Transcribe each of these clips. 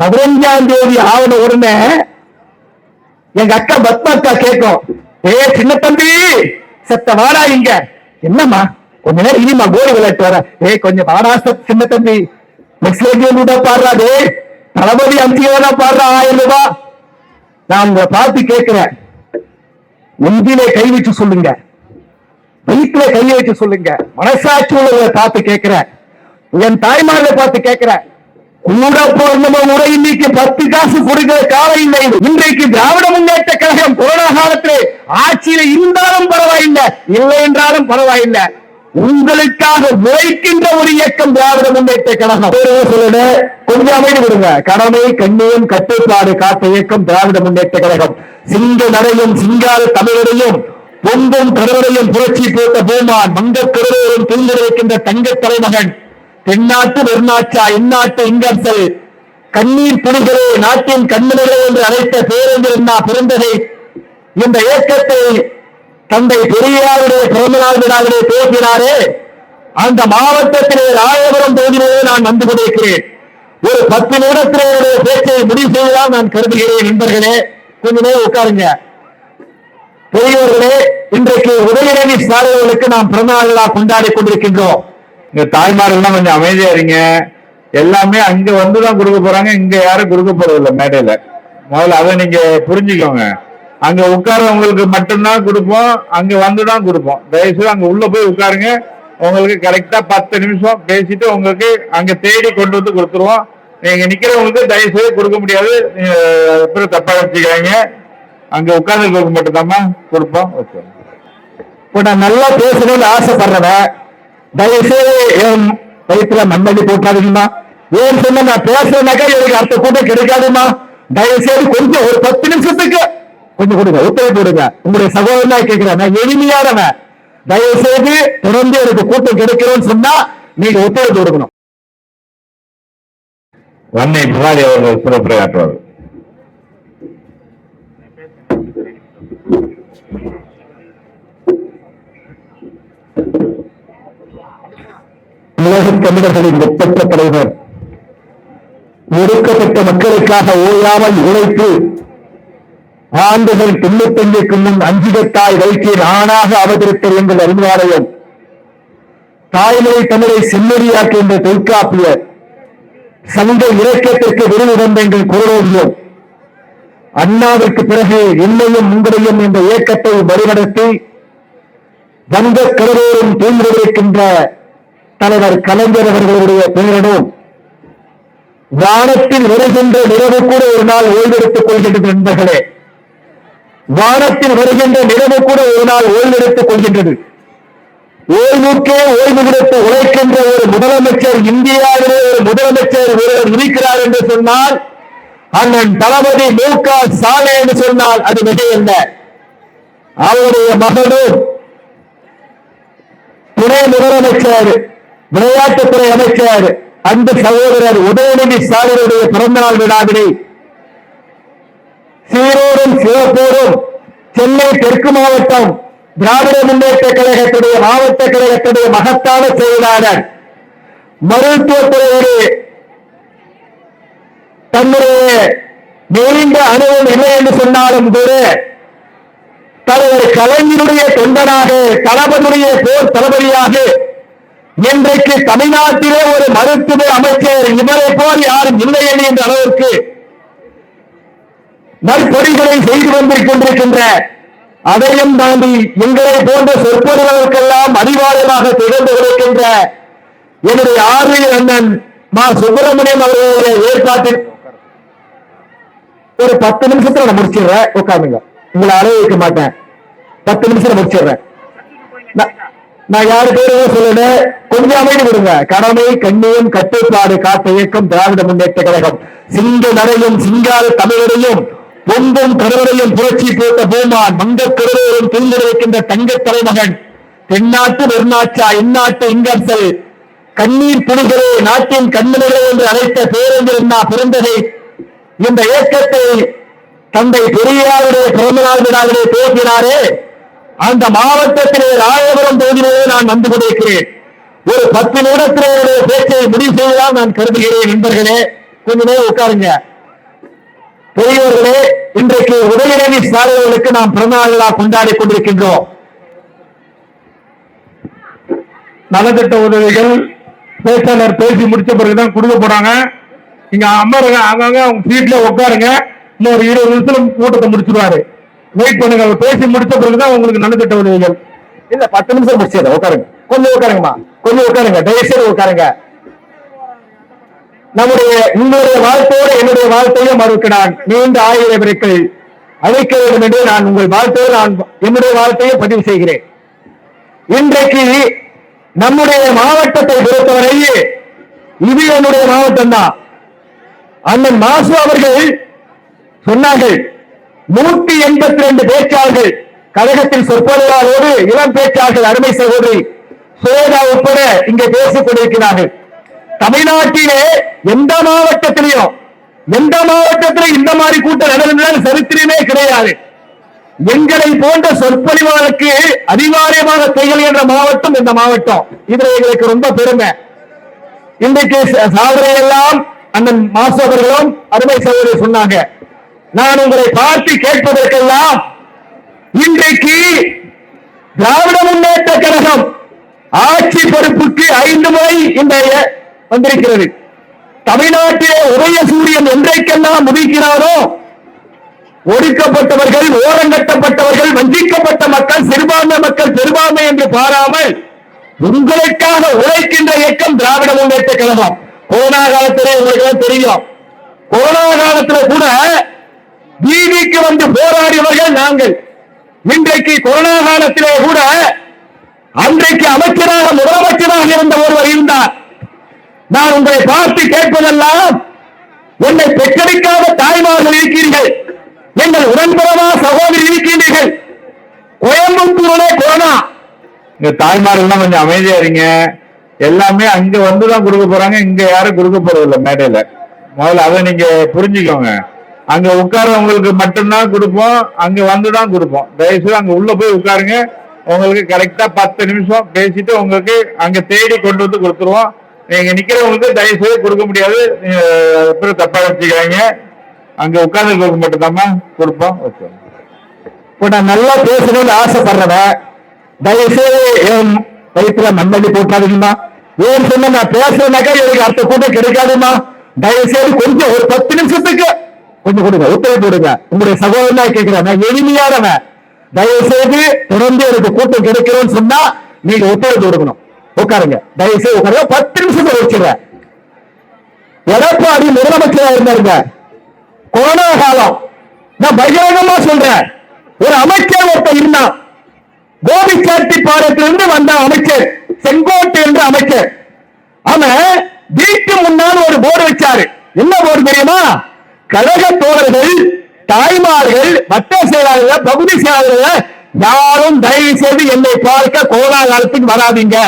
பதினஞ்சாம் தேதி ஆவண உடனே எங்க அக்கா பத்மா அக்கா கேட்கும் ஏ சின்ன தம்பி செத்த வாடா இங்க. என்னம்மா கொஞ்ச நேரம் இனிமா கோலி விளையாட்டு வர. ஏ கொஞ்சம் வாடா சின்ன தம்பி. நெக்ஸ்ட் கூட பாடுறா டே தளபதி அம்சியா பாடுறா ஆயிரம் ரூபாய். நான் உங்களை பார்த்து கேட்கிறேன். நெஞ்சிலே கை வச்சு சொல்லுங்க. வயிற்றுல கை வச்சு சொல்லுங்க. மனசாட்சி உள்ளவங்களை பார்த்து கேட்கிறேன். என் தாய்மார்களை பார்த்து கேட்கிறேன். கூட பிறந்தவங்க கூட இன்னைக்கு பத்து காசு கொடுக்கிற காலம் இல்லை இன்றைக்கு திராவிட முன்னேற்ற கழகம் கொரோனா காலத்திலே ஆட்சியில இருந்தாலும் பரவாயில்லை இல்லை என்றாலும் பரவாயில்லை. உங்களுக்காக உழைக்கின்ற ஒரு இயக்கம் திராவிட முன்னேற்ற கழகம். சொல்லுங்க. கொஞ்சம் அமைதி விடுங்க. கடமை கண்ணியம் கட்டுப்பாடு காத்த இயக்கம் திராவிட முன்னேற்ற கழகம். சிங்க நடையும் சிங்கார தமிழரையும் பொங்கும் கடவுளையும் புரட்சி போட்ட பூமான் மங்கக் தூங்கி வைக்கின்ற தங்க தலைமகன் தென்னாட்டு வெறுநாச்சா இந்நாட்டு இங்கர்சல். கண்ணீர் புலிகளே நாட்டின் கண்மணிகளே என்று அழைத்த பேரறிஞர் அண்ணா பிறந்ததை. இந்த இயக்கத்தை தந்தை பெரியாருடைய பிறந்தநாள் விழாவிலே பேசினாரே. அந்த மாவட்டத்திலே ராயபுரம் தொகுதியிலே நான் வந்து கொண்டிருக்கிறேன். ஒரு பத்து நிமிடத்திலே என்னுடைய பேச்சை முடிவு செய்யலாம் நான் கருதுகிறேன் நண்பர்களே. கொஞ்ச நேரம் உட்காருங்க. பெரியவர்களே இன்றைக்கு உதயநிதி ஸ்டாலின் நாம் பிறந்தநாள் விழா கொண்டாடி கொண்டிருக்கின்றோம். இங்க தாய்மார்கள்லாம் கொஞ்சம் அமைதியா இருங்க. எல்லாமே அங்க வந்துதான் கொடுக்க போறாங்க இங்க யாரும் கொடுக்க போறது இல்ல மேடையில. முதல்ல அதை நீங்க புரிஞ்சுக்கோங்க. அங்க உட்காரவங்களுக்கு மட்டும்தான் கொடுப்போம் அங்க வந்துதான் கொடுப்போம். தயவுசெய்து அங்க உள்ள போய் உட்காருங்க. உங்களுக்கு கரெக்டா பத்து நிமிஷம் பேசிட்டு உங்களுக்கு அங்க தேடி கொண்டு வந்து கொடுத்துருவோம். நீங்க நிக்கிறவங்களுக்கு தயவுசெய்து கொடுக்க முடியாது. நீங்க அப்புறம் தப்பா வச்சுக்கிறாங்க அங்க உட்கார்ந்து மட்டும்தாம்மா கொடுப்போம். ஓகே. இப்ப நான் நல்லா பேசணும்னு ஆசைப்படுறேன். தயவுசெய்து என் வயிற்றுல மண்ணடி போட்டாதீங்கம்மா. ஏன் சொன்ன நான் பேசுறதுனாக்கா எனக்கு அடுத்த கூட்டம் கிடைக்காதுமா தயவுசெய்து கொஞ்சம் ஒரு பத்து நிமிஷத்துக்கு கொஞ்சம் கொடுங்க ஒத்துழைப்பு கொடுங்க. உங்களுடைய சகோதரனா கேட்கிறேன் நான் எளிமையானவன். தயவுசெய்து தொடர்ந்து எனக்கு கூட்டம் கிடைக்கிறோன்னு சொன்னா நீங்க ஒத்துழைப்பு கொடுக்கணும். வன்னை புகாரி அவர்கள் சிறப்புரையாற்றுவார்கள். உலக தமிழர்களின் ஒப்பற்ற தலைவர். ஒடுக்கப்பட்ட மக்களுக்காக ஓயாமல் உழைத்து ஆண்டுகள் தொண்ணூத்தஞ்சுக்கு முன் அஞ்சுகத்தாய் வயிற்றில் நானாக அவதரித்த எங்கள் அறிவாலயம் தாய்மொழி தமிழை செம்மொழியாக்கின்ற தொல்காப்பியர். சங்க இலக்கியத்திற்கு விருது தந்த எங்கள் குரலோவியம் அண்ணாவிற்கு பிறகு என்னையும் உங்களையும் என்ற இயக்கத்தை வழிநடத்தி வந்த கருவோரும் தூங்கிருக்கின்ற தலைவர் கலைஞர் அவர்களுடைய பெயரிடும் வானத்தில் வருகின்ற நிலவு கூட ஒரு நாள் ஓய்வெடுத்துக் கொள்கின்றது நண்பர்களே. வானத்தில் வருகின்ற நிலவு கூட ஒரு நாள் ஓய்வெடுத்துக் கொள்கின்றது. ஓய்வுக்கே ஓய்வு கொடுத்து உழைக்கின்ற ஒரு முதலமைச்சர் இந்தியாவிலே ஒரு முதலமைச்சர் ஒருவர் இருக்கிறார் என்று சொன்னால் அண்ணன் தளபதி மு க என்று சொன்னால் அது மிகையல்ல அவருடைய மகனும் துணை முதலமைச்சர் விளையாட்டுத்துறை அமைச்சர் அன்பு சகோதரர் உதயநிதி ஸ்டாலினுடைய பிறந்தநாள் விழாவினை சீரோடும் சிவப்பூரும் சென்னை தெற்கு மாவட்டம் திராவிட முன்னேற்ற கழகத்துடைய மாவட்ட கழகத்துடைய மகத்தான செயலாளர் மருத்துவத்துறையிலே தன்னுடைய நீண்ட அனுபவம் இல்லை என்று சொன்னாலும் கூட தலைவர் கலைஞருடைய தொண்டனாக தளபதியுடைய போர் தளபதியாக இன்றைக்கு தமிழ்நாட்டிலே ஒரு மருத்துவ அமைச்சர் இவரை போல் யாரும் இல்லை என்ற அளவிற்கு நற்பொடிகளை செய்து வந்திருக்கின்றிருக்கின்ற கொண்டிருக்கின்ற அதையும் தாண்டி எங்களை போன்ற சொற்பொழிகளுக்கெல்லாம் அறிவாளமாக திகழ்ந்து கொடுக்கின்ற என்னுடைய ஆர்வீர் அண்ணன் மா. சுப்பிரமணியம் அவர்களுடைய ஏற்பாட்டில் ஒரு பத்து நிமிஷத்துல நான் முடிச்சிடுறேன். உட்காருங்க. உங்களை அலைய வைக்க மாட்டேன். பத்து நிமிஷம் முடிச்சிடுறேன். நான் யாரு பேருமே சொல்லல. கொஞ்சம் அமைதி விடுங்க. கடமை கண்ணியம் கட்டுப்பாடு காத்த இயக்கம் திராவிட முன்னேற்ற கழகம். சிங்க நடையும் சிங்கார தமிழரையும் பொங்கும் கடவுளையும் புரட்சி போட்ட பூமான் மங்கக் கருவையும் தூங்கிருக்கின்ற தங்க தலைமகன் தென்னாட்டு வெர்நாச்சா இந்நாட்டு இங்கர்சல் கண்ணீர் புலிகளே நாட்டின் கண்மணிகளே என்று அழைத்த பேரறிஞர் அண்ணா பிறந்ததை இந்த இயக்கத்தை தந்தை பெரியாருடைய பிறந்தநாள் விழாவிலே பேசினாரே. அந்த மாவட்டத்திலே ராயபுரம் தொகுதியிலே நான் வந்து கொண்டிருக்கிறேன். ஒரு பத்து நிமிடத்திலே என்னுடைய பேச்சை முடிவு செய்யலாம் நான் கருதுகிறேன் நண்பர்களே. கொஞ்ச நேரம் உட்காருங்க. பெரியவர்களே இன்றைக்கு உதயநிதி ஸ்டாலின்களுக்கு நாம் பிறந்தநாள் கொண்டாடி கொண்டிருக்கின்றோம். நலத்திட்ட உதவிகள் பேச்சாளர் பேசி முடிச்ச பிறகுதான் கொடுக்க போறாங்க. இங்க அமருங்க அங்கங்க அவங்க சீட்ல உட்காருங்க. இன்னும் ஒரு இருபது நிமிஷத்துல கூட்டத்தை முடிச்சிருவாரு. வெயிட் பண்ணுங்க அவர் பேசி முடிச்ச பிறகுதான் உங்களுக்கு நலத்திட்ட உதவிகள் இல்ல பத்து நிமிஷம் முடிச்சது உட்காருங்க. கொஞ்சம் உட்காருங்கம்மா. கொஞ்சம் உட்காருங்க தயவுசெய்து உட்காருங்க. நம்முடைய உங்களுடைய வாழ்த்தோடு என்னுடைய வாழ்த்தையும் மறுக்கிறான். நீண்ட ஆயுத விரைக்கள் அழைக்க வேண்டும் என்று நான் உங்கள் வாழ்த்தோடு நான் என்னுடைய வாழ்த்தையை பதிவு செய்கிறேன். இன்றைக்கு நம்முடைய மாவட்டத்தை பொறுத்தவரை இது என்னுடைய மாவட்டம் தான் அண்ணன் மாசு அவர்கள் சொன்னார்கள் நூற்றி எண்பத்தி ரெண்டு பேச்சாளர்கள் கழகத்தின் சொற்பொழிவாளரோடு இளம் பேச்சாளர்கள் அருமை சகோதரி சுவேதா உட்பட இங்கே பேசிக் கொண்டிருக்கிறார்கள். தமிழ்நாட்டிலே எந்த மாவட்டத்திலையும் எந்த மாவட்டத்திலும் இந்த மாதிரி கூட்டம் நடந்ததால் சரித்திரமே கிடையாது. எங்களை போன்ற சொற்பொழிவாளருக்கு அதிகாரியமாக திகழ்கின்ற மாவட்டம் இந்த மாவட்டம். இதுல எங்களுக்கு ரொம்ப பெருமை. இன்றைக்கு சாதனை எல்லாம் அண்ணன் மாசவர்களும் அருமை சகோதரி சொன்னாங்க. நான் உங்களை பார்த்து கேட்பதற்கெல்லாம் இன்றைக்கு திராவிட முன்னேற்ற கழகம் ஆட்சி பொறுப்புக்கு ஐந்து முறை இந்த வந்திருக்கிறது. தமிழ்நாட்டிலே உதய சூரியன் என்றைக்கெல்லாம் உதிக்கிறாரோ? ஒடுக்கப்பட்டவர்கள் ஓரங்கட்டப்பட்டவர்கள் வஞ்சிக்கப்பட்ட மக்கள் சிறுபான்மை மக்கள் பெரும்பான்மை என்று பாராமல் உங்களுக்காக உழைக்கின்ற இயக்கம் திராவிட முன்னேற்ற கழகம். கொரோனா காலத்திலே உங்களுக்கு தெரியும். கொரோனா காலத்துல கூட வீதிக்கு வந்து போராடியவர்கள் நாங்கள் இன்றைக்கு கொரோனா காலத்திலே கூட அன்றைக்கு அமைச்சராக முதலமைச்சராக இருந்த ஒருவர் இருந்தார். நான் உங்களை பார்த்து கேட்பதெல்லாம் என்னை பெற்றெடுக்காத தாய்மார்கள் இருக்கிறீர்கள் எங்கள் உடன்பிறவா சகோதரி இருக்கின்றீர்கள் கோயம்புத்தூரிலே கொரோனா. இங்க தாய்மார்கள்லாம் கொஞ்சம் அமைதியா இருங்க. எல்லாமே அங்க வந்துதான் கொடுக்க போறாங்க இங்க யாரும் கொடுக்க போறது இல்லை மேடையில. முதல்ல அதை நீங்க புரிஞ்சுக்கோங்க. அங்க உட்காரவங்களுக்கு மட்டும்தான் கொடுப்போம். அங்க வந்துதான் கொடுப்போம். தயவுசெய்து அங்க உள்ள போய் உட்காருங்க. உங்களுக்கு கரெக்டா பத்து நிமிஷம் பேசிட்டு உங்களுக்கு அங்க தேடி கொண்டு வந்து கொடுத்துருவோம். நீங்க நிக்கிறவங்களுக்கு தயவுசெய்து கொடுக்க முடியாது. நீங்க அப்புறம் தப்பா வச்சுக்கிறாங்க அங்க உட்கார்ந்து மட்டும்தாம்மா கொடுப்போம். ஓகே இப்ப நான் நல்லா பேசணும்னு ஆசைப்படுறவன் தயவுசெய்து என் வயிற்றுல மண்ணடி போட்டாதீங்கம்மா. ஏன் சொன்ன நான் பேசுறதுனாக்கா எனக்கு அடுத்த கூட்டம் கிடைக்காதுமா தயவுசெய்து கொஞ்சம் ஒரு பத்து நிமிஷத்துக்கு கொஞ்சம் கொடுங்க ஒத்துழைப்பு கொடுங்க. உங்களுடைய சகோதரனா கேட்கிறேன் நான் எளிமையானவன். தயவு செய்து தொடர்ந்து எனக்கு கூட்டம் கிடைக்கிறோம்னு சொன்னா நீங்க ஒத்துழைப்பு கொடுக்கணும். உட்காருங்க. தயவு செய்து உட்காருங்க. பத்து நிமிஷம் வச்சிருவேன் எடப்பாடி முதலமைச்சரா இருந்தாருங்க. கொரோனா காலம். நான் பகிரங்கமா சொல்றேன். ஒரு அமைச்சர் ஒருத்தர் இருந்தான் பாடத்திலிருந்து வந்த அமைச்சர் செங்கோட்டை என்ற அமைச்சர். அவன் வீட்டு முன்னால் ஒரு போர்டு வச்சாரு. என்ன போர்டு தெரியுமா? கழக தோழர்கள் தாய்மார்கள் வட்ட செயலாளர்கள் பகுதி செயலாளர்கள் யாரும் தயவு செய்து என்னை பார்க்க கோலா காலத்துக்கு வராதீங்க.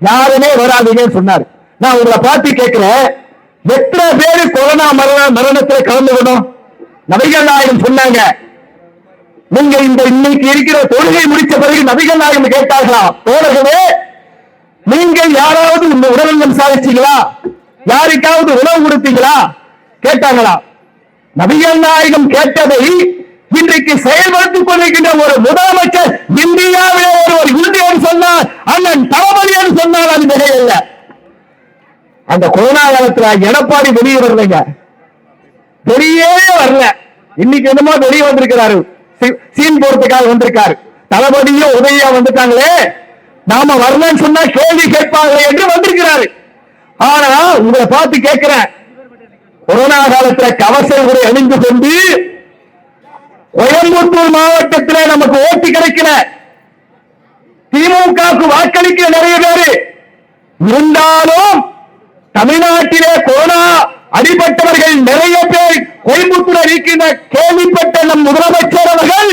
யாருமே வராதீங்கன்னு சொன்னார். நான் உங்களை பார்த்து கேட்கிறேன் எத்தனை பேரு கொரோனா மரண மரணத்துல கலந்துக்கணும்? நபிகள் நாயகம் சொன்னாங்க. நீங்க இந்த இன்னைக்கு இருக்கிற தொழுகை முடிச்ச பிறகு நபிகள் நாயகம் கேட்டார்களாம் தோழர்களே நீங்கள் யாராவது இந்த உடல்நலம் சாதிச்சீங்களா? யாருக்காவது உணவு கொடுத்தீங்களா? கேட்டாங்களா? நபிகள் நாயகம் கேட்டதை இன்றைக்கு செயல்படுத்திக் கொண்டிருக்கின்ற ஒரு முதலமைச்சர் இந்தியாவிலே ஒருவர் இந்தியன் சொன்னார் அண்ணன் தளபதி என்று சொன்னால் அது மிகையல்ல அந்த கொரோனா காலத்துல எடப்பாடி வெளியே வரலைங்க. வெளியே வரல. இன்னைக்கு என்னமோ வெளியே வந்திருக்கிறாரு. சீன் போறதுக்காக வந்திருக்காரு. தளபதியும் உதவியா வந்துட்டாங்களே. நாம வரலன்னு சொன்னா கேள்வி கேட்பாங்களே என்று வந்திருக்கிறாரு. ஆனா உங்களை பார்த்து கேட்கிறேன். கொரோனா காலத்துல கவச உரை அணிந்து கொண்டு கோயம்புத்தூர் மாவட்டத்தில் நமக்கு ஓட்டு கிடைக்கல. திமுகவுக்கு வாக்களிக்கிற நிறைய பேரு. இருந்தாலும் தமிழ்நாட்டிலே கொரோனா அடிபட்டவர்கள் நிறைய பேர் கோயம்புத்தூர் இருக்கின்ற கேள்விப்பட்ட நம் முதலமைச்சர் அவர்கள்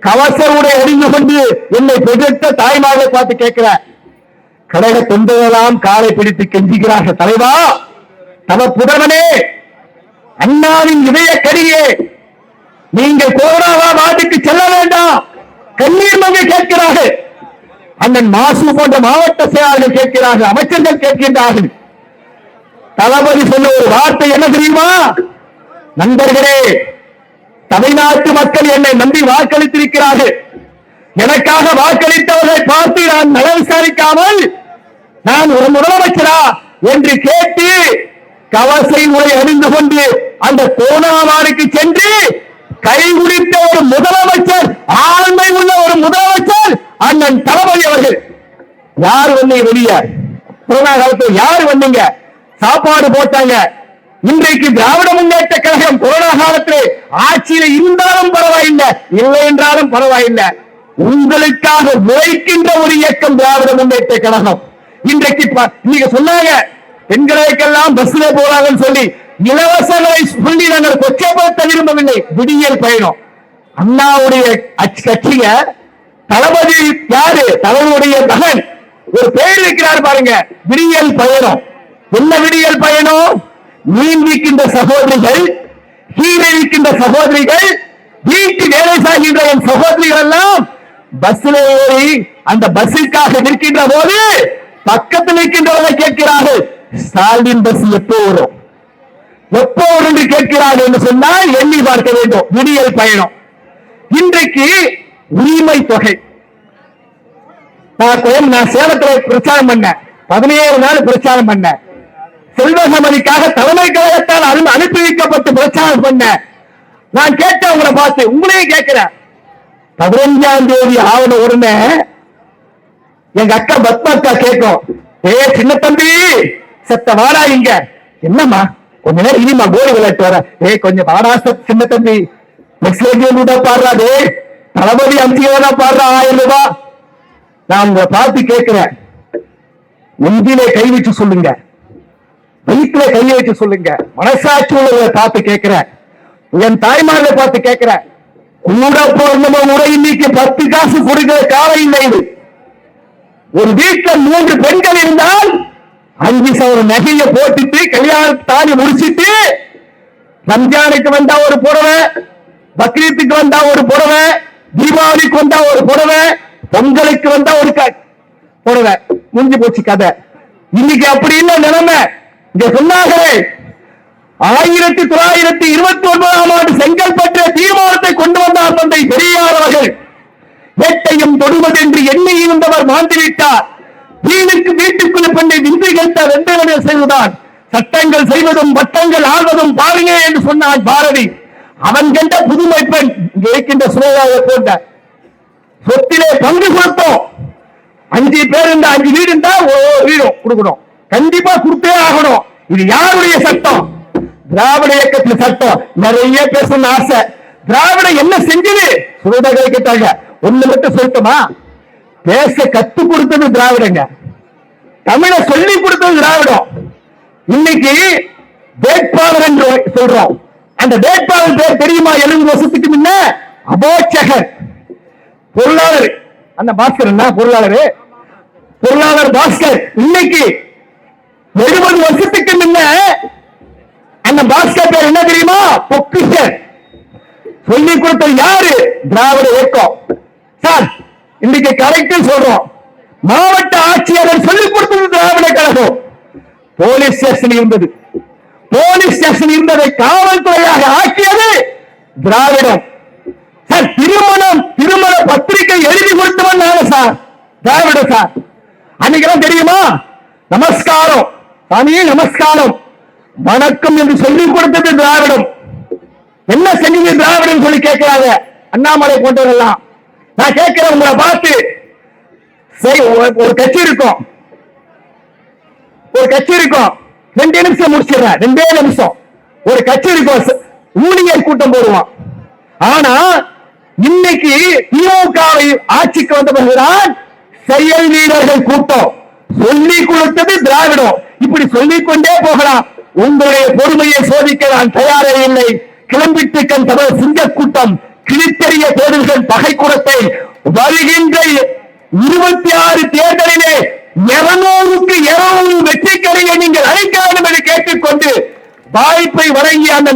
கவச உடை அறிந்து கொண்டு என்னை பெருத்த தாய்மார்களை பார்த்து கேட்கிற கடக தொண்டரெல்லாம் காலை பிடித்து கெஞ்சுகிறார்கள் தலைவா. தவ புதவனே அண்ணாவின் இதய கடியே நீங்கள் கோராவா நாட்டுக்கு செல்ல வேண்டாம் கண்ணீர் மங்க கேட்கிறார்கள். அண்ணன் மாசு போன்ற மாவட்ட செயலாளர்கள் கேட்கிறார்கள் அமைச்சர்கள் கேட்கின்றார்கள். தளபதி சொன்ன ஒரு வார்த்தை என்ன தெரியுமா? நண்பர்களே தமிழ்நாட்டு மக்கள் என்னை நம்பி வாக்களித்திருக்கிறார்கள். எனக்காக வாக்களித்தவர்களை பார்த்து நான் நல விசாரிக்காமல் நான் ஒரு முதலமைச்சரா என்று கேட்டு கவசை உரை அறிந்து கொண்டு அந்த கோணாமாருக்கு சென்று கை குடித்த ஒரு முதலமைச்சர் ஆண்மை உள்ள ஒரு முதலமைச்சர் அண்ணன் தளபதி அவர்கள். யார் வந்தீங்க வெளியே? கொரோனா காலத்துல யார் வந்தீங்க? சாப்பாடு போட்டாங்க. இன்றைக்கு திராவிட முன்னேற்ற கழகம் கொரோனா காலத்தில் ஆட்சியில இருந்தாலும் பரவாயில்லை இல்லை என்றாலும் பரவாயில்லை. உங்களுக்காக உழைக்கின்ற ஒரு இயக்கம் திராவிட முன்னேற்ற கழகம். இன்றைக்கு நீங்க சொன்னாங்க பெண்களுக்கெல்லாம் பஸ்ல போறாங்கன்னு சொல்லி இலவசங்களை சொல்லி நாங்கள் கொச்சப்படுத்த விரும்பவில்லை. விடியல் பயணம். அண்ணாவுடைய கட்சிய தளபதி யாரு? தளபதியுடைய மகன். ஒரு பெயர் வைக்கிறார் பாருங்க விடியல் பயணம். என்ன விடியல் பயணம்? மீன் விற்கின்ற சகோதரிகள் கீரை விற்கின்ற சகோதரிகள் வீட்டு வேலை செய்கின்ற என் சகோதரிகள் எல்லாம் பஸ்ல ஏறி அந்த பஸ்ஸுக்காக நிற்கின்ற போது பக்கத்தில் நிற்கின்றவர்கள் கேட்கிறார்கள் ஸ்டாலின் பஸ் எப்போ வரும்? எப்போ வரும் என்று கேட்கிறார் என்று சொன்னால் எண்ணி பார்க்க வேண்டும். விடியல் பயணம். இன்றைக்கு உரிமை தொகை. நான் கோயம் நான் சேலத்துல பிரச்சாரம் பண்ணேன். பதினேழு நாள் பிரச்சாரம் பண்ணேன். செல்வசமதிக்காக தலைமை கழகத்தால் அனுப்பி வைக்கப்பட்டு பிரச்சாரம் பண்ணேன். நான் கேட்டேன் உங்களை பார்த்து உங்களையும் கேட்கிறேன். பதினஞ்சாம் தேதி ஆவண உடனே எங்க அக்கா பத்மா அக்கா கேட்கும். ஏ சின்ன தம்பி செத்த வாடா இங்க. என்னம்மா? கொஞ்ச நேரம் இனிமா கோலி விளையாட்டு வர. ஏ கொஞ்சம் வாடா சின்ன தம்பி. நெக்ஸ்ட் பாடுறா டே தளபதி அம்சியா பாடுறா ஆயிரம் ரூபாய். நான் உங்களை பார்த்து கேட்கிறேன். நெஞ்சிலே கை வச்சு சொல்லுங்க. வயிற்றுல கை வச்சு சொல்லுங்க. மனசாட்சி உள்ளவங்களை பார்த்து கேட்கிறேன். என் தாய்மார்களை பார்த்து கேட்கிறேன். கூட பிறந்தவங்க கூட இன்னைக்கு பத்து காசு கொடுக்கிற காலம் இல்லை இது. ஒரு வீட்டில் மூன்று பெண்கள் இருந்தால் அஞ்சு சவர நகைய போட்டுட்டு கல்யாண தாடி முடிச்சிட்டு ரம்ஜானுக்கு வந்தா ஒரு புடவை பக்ரீத்துக்கு வந்தா ஒரு புடவை தீபாவளிக்கு வந்தா ஒரு புடவை பொங்கலுக்கு வந்தா ஒரு க- புடவை. முடிஞ்சு போச்சு கதை. இன்னைக்கு அப்படி இல்ல நிலைமை. இங்க சொன்னாங்களே ஆயிரத்தி தொள்ளாயிரத்தி இருபத்தி ஒன்பதாம் ஆண்டு செங்கல்பட்டு தீர்மானத்தை கொண்டு வந்தார் தந்தை பெரியார் அவர்கள். வேட்டையும் தொடுவதென்று எண்ணி இருந்தவர் மாண்டிவிட்டார் வீணுக்கு வீட்டுக்குள்ள பெண்ணை விந்து கேட்ட வெந்தவனை செய்வதான் சட்டங்கள் செய்வதும் வட்டங்கள் ஆள்வதும் பாருங்க என்று சொன்னான் பாரதி. அவன் கண்ட புதுமை பெண் இருக்கின்ற சுமையாக போட்ட சொத்திலே பங்கு கொடுத்தோம். அஞ்சு பேர் இருந்தா அஞ்சு வீடு இருந்தா வீடும் கொடுக்கணும். கண்டிப்பா கொடுத்தே ஆகணும். இது யாருடைய சட்டம்? திராவிட இயக்கத்தில் சட்டம். நிறைய பேசணும்னு ஆசை. திராவிட என்ன செஞ்சது? சுதந்திர கேட்டாங்க ஒண்ணு மட்டும் சொல்லட்டுமா? பேச கத்து கொடுத்தது திராவிடங்க. தமிழை சொல்லி கொடுத்தது திராவிடம். இன்னைக்கு வேட்பாளர் என்று சொல்றோம். அந்த வேட்பாளர் பேர் தெரியுமா? எழுபது வருஷத்துக்கு முன்ன? அபோச்சகர். பொருளாளர். அந்த பாஸ்கர் என்ன? பொருளாளர். பொருளாளர் பாஸ்கர். இன்னைக்கு எழுபது வருஷத்துக்கு முன்ன அந்த பாஸ்கர் பேர் என்ன தெரியுமா? பொக்கிஷர். சொல்லி கொடுத்தது யாரு? திராவிட இயக்கம். இன்னைக்கு கரெக்டா சொல்றோம். மாவட்ட ஆட்சியாளர் சொல்லிக் கொடுத்தது திராவிட கழகம். போலீஸ் ஸ்டேஷன் இருந்தது. போலீஸ் ஸ்டேஷன் இருந்ததை காவல்துறையாக ஆக்கியது திராவிடம். சார் திருமணம் திருமண பத்திரிகை எழுதி கொடுத்தவன் நாங்க சார். திராவிட சார். அன்னைக்கெல்லாம் தெரியுமா? நமஸ்காரம். சாமியே நமஸ்காரம். வணக்கம் என்று சொல்லிக் கொடுத்தது திராவிடம். என்ன செஞ்சீங்க திராவிடம் சொல்லி கேட்கிறாங்க. அண்ணாமலை போன்றவர்கள்லாம். நான் கேட்கிறேன் உங்களை பார்த்து சரி ஒரு- ஒரு கட்சி இருக்கும். ஒரு கட்சி இருக்கும். ரெண்டு நிமிஷம் முடிச்சிடுறேன். ரெண்டே நிமிஷம். ஒரு கட்சி இருக்கும். ஊழியர் கூட்டம் போடுவான். ஆனா இன்னைக்கு திமுகவை ஆட்சிக்கு வந்த பிறகுதான் செயல் வீரர்கள் கூட்டம். சொல்லி கொடுத்தது திராவிடம். இப்படி சொல்லிக் கொண்டே போகலாம். உங்களுடைய பொறுமையை சோதிக்க நான் தயாரே இல்லை. கிளம்பிட்டு கண் தமிழ் சிங்க கூட்டம். கிழித்தெறிய தேர்தல்கள் பகை குடத்தை வருகின்ற இருபத்தி ஆறு தேர்தலிலே இருநூறுக்கு இருநூறு வெற்றிக்கரையை நீங்கள் அழைக்க வேண்டும் என்று கேட்டுக்கொண்டு வாய்ப்பை வழங்கிய அந்த